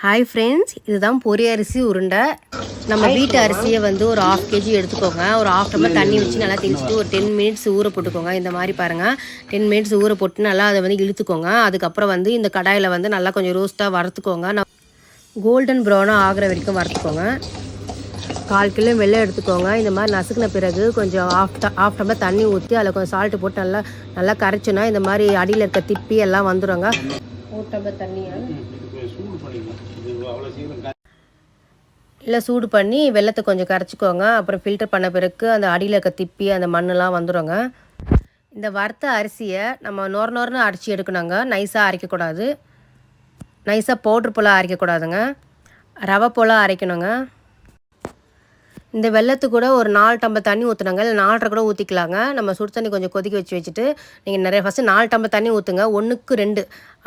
Hi friends இதுதான் பொரி அரிசி உருண்டை. நம்ம வீட்டு அரிசியை வந்து ஒரு ஆஃப் கேஜி எடுத்துக்கோங்க. ஒரு ஆஃப் டம்ளர் தண்ணி வச்சு நல்லா தெளிச்சிட்டு ஒரு டென் மினிட்ஸ் ஊற போட்டுக்கோங்க. இந்த மாதிரி பாருங்கள் டென் மினிட்ஸ் ஊற போட்டு நல்லா அதை வந்து இழுத்துக்கோங்க. அதுக்கப்புறம் வந்து இந்த கடாயில் வந்து நல்லா கொஞ்சம் ரோஸ்ட்டாக வறுத்துக்கோங்க. நான் கோல்டன் ப்ரௌனாக ஆகிற வரைக்கும் வறுத்துக்கோங்க. கால் கிலோ வெள்ளை எடுத்துக்கோங்க. இந்த மாதிரி நசுக்கின பிறகு கொஞ்சம் ஆஃப் ஆஃப் டம்ளர் தண்ணி ஊற்றி அதில் கொஞ்சம் சால்ட்டு போட்டு நல்லா நல்லா கரைச்சோன்னா இந்த மாதிரி அடியில் இருக்க திப்பி எல்லாம் வந்துடுங்க ஒரு டம்ளர் சூடு இல்லை சூடு பண்ணி வெள்ளத்தை கொஞ்சம் கரைச்சிக்கோங்க. அப்புறம் ஃபில்டர் பண்ண பிறகு அந்த அடியில் இருக்க திப்பி அந்த மண்ணெல்லாம் வந்துடுங்க இந்த வறுத்த அரிசியை நம்ம நோர் நோர்னு அரைச்சி எடுக்கணுங்க. நைஸாக அரைக்கக்கூடாது. நைஸாக பவுட்ரு போல் அரைக்கக்கூடாதுங்க. ரவை போல் அரைக்கணுங்க. இந்த வெள்ளத்து கூட ஒரு நாலு டம்பர் தண்ணி ஊற்றுனாங்க இல்லை நாலரை கூட ஊற்றிக்கலாங்க நம்ம சுடு தண்ணி கொஞ்சம் கொதிக்க வச்சு வச்சுட்டு நீங்கள் நிறைய ஃபஸ்ட்டு நாலு டம்பர் தண்ணி ஊற்றுங்க ஒன்றுக்கு ரெண்டு.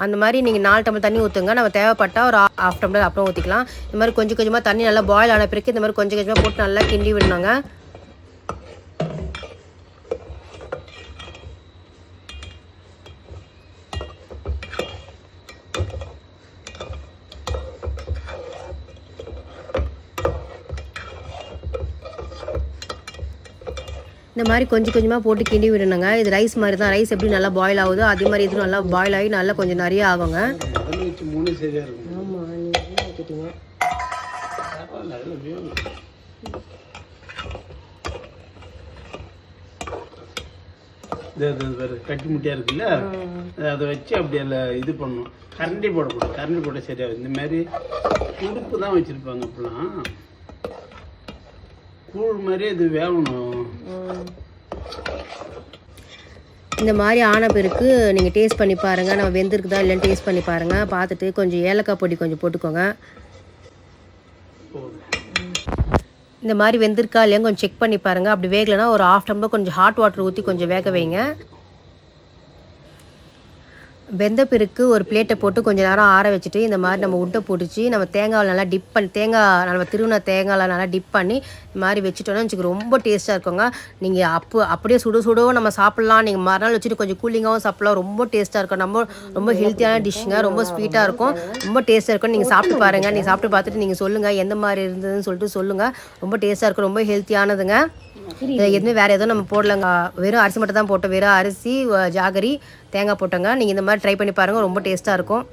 அந்த மாதிரி நீங்கள் நாலு டம்பர் தண்ணி ஊற்றுங்க நம்ம தேவைப்பட்டால் ஒரு ஆஃப் டம்ளர் அப்புறம் ஊற்றிக்கலாம் இந்த மாதிரி கொஞ்சம் கொஞ்சமாக தண்ணி நல்லா பாயில் ஆன பிறகு இந்த மாதிரி கொஞ்சம் கொஞ்சமாக போட்டு நல்லா கிண்டி விடணுங்க. இந்த மாதிரி கொஞ்சம் கொஞ்சமாக போட்டு கிண்டி விடணுங்க. இது ரைஸ் மாதிரி தான் ரைஸ் எப்படி நல்லா பாயில் ஆகுதோ அதே மாதிரி இதுவும் நல்லா பாயில் ஆகி நல்லா கொஞ்சம் நிறைய ஆகுங்க. கட்டி முட்டியாக இருக்குல்ல? அதை வச்சு அப்படி அதில் இது பண்ணணும் கரண்டி போடக்கூடாது. கரண்டி போட சரியாக இந்த மாதிரி துடுப்பு தான் வச்சுருப்பாங்க அப்பெல்லாம் கூழ் மாதிரி இது வேகணும் இந்த மாதிரி ஆன பிறகு நீங்கள் டேஸ்ட் பண்ணி பாருங்கள் நம்ம வெந்திருக்குதா இல்லைன்னு டேஸ்ட் பண்ணி பாருங்கள் பார்த்துட்டு கொஞ்சம் ஏலக்காய் பொடி கொஞ்சம் போட்டுக்கோங்க. இந்த மாதிரி வெந்திருக்கா இல்லையா கொஞ்சம் செக் பண்ணி பாருங்கள் அப்படி வேகலைன்னா ஒரு ஆஃப் டம்ளர் கொஞ்சம் ஹாட் வாட்டர் ஊற்றி கொஞ்சம் வேக வைங்க. வெந்த பிறகு ஒரு பிளேட்டை போட்டு கொஞ்சம் நேரம் ஆற வச்சுட்டு இந்த மாதிரி நம்ம உட்டை பிடிச்சி நம்ம தேங்காவில் நல்லா டிப் பண்ணி தேங்காய் நம்ம திருவிழா தேங்காயில் நல்லா டிப் பண்ணி இந்த மாதிரி வச்சுட்டோன்னா வச்சுக்க ரொம்ப டேஸ்ட்டாக இருக்குங்க. நீங்கள் அப்போ அப்படியே சுட சுடவும் நம்ம சாப்பிட்லாம். நீங்கள் மறுநாள் வச்சுட்டு கொஞ்சம் கூலிங்காகவும் சாப்பிட்லாம். ரொம்ப டேஸ்ட்டாக இருக்கும். நம்ம ரொம்ப ஹெல்த்தியான டிஷ்ஷுங்க ரொம்ப ஸ்வீட்டாக இருக்கும். ரொம்ப டேஸ்ட்டாக இருக்கும். நீங்கள் சாப்பிட்டு பாருங்கள் நீங்கள் சாப்பிட்டு பார்த்துட்டு நீங்கள் சொல்லுங்கள் எந்த மாதிரி இருந்ததுன்னு சொல்லிட்டு சொல்லுங்கள் ரொம்ப டேஸ்ட்டாக இருக்கும். ரொம்ப ஹெல்த்தியானதுங்க எதுவுமே வேறு எதுவும் நம்ம போடலங்க. வெறும் அரிசி மட்டும் தான் போட்டோம். வெறும் அரிசி ஜாகரி தேங்காய் போட்டோங்க. நீங்கள் இந்த மாதிரி ட்ரை பண்ணி பாருங்கள் ரொம்ப டேஸ்ட்டாக இருக்கும்.